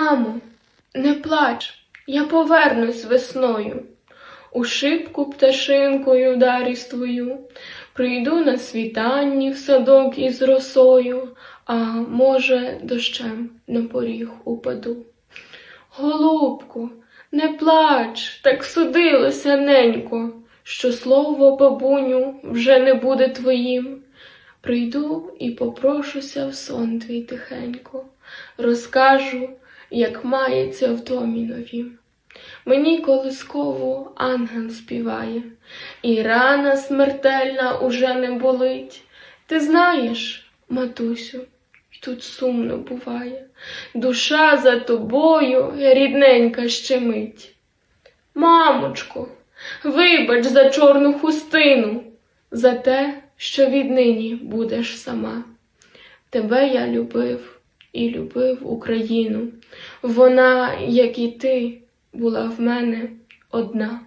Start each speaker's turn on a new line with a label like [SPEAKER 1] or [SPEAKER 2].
[SPEAKER 1] Мамо, не плач, я повернусь весною. У шибку пташинкою вдарюсь твою, прийду на світанні в садок із росою, а може, дощем на поріг упаду. Голубку, не плач, так судилося ненько, що слово бабуню вже не буде твоїм. Прийду і попрошуся в сон твій тихенько, розкажу, як мається в домі новім. Мені колискову ангел співає, і рана смертельна уже не болить. Ти знаєш, матусю, тут сумно буває, душа за тобою рідненька щемить. Мамочко, вибач за чорну хустину, за те, що віднині будеш сама. Тебе я любив і любив Україну. Вона, як і ти, була в мене одна.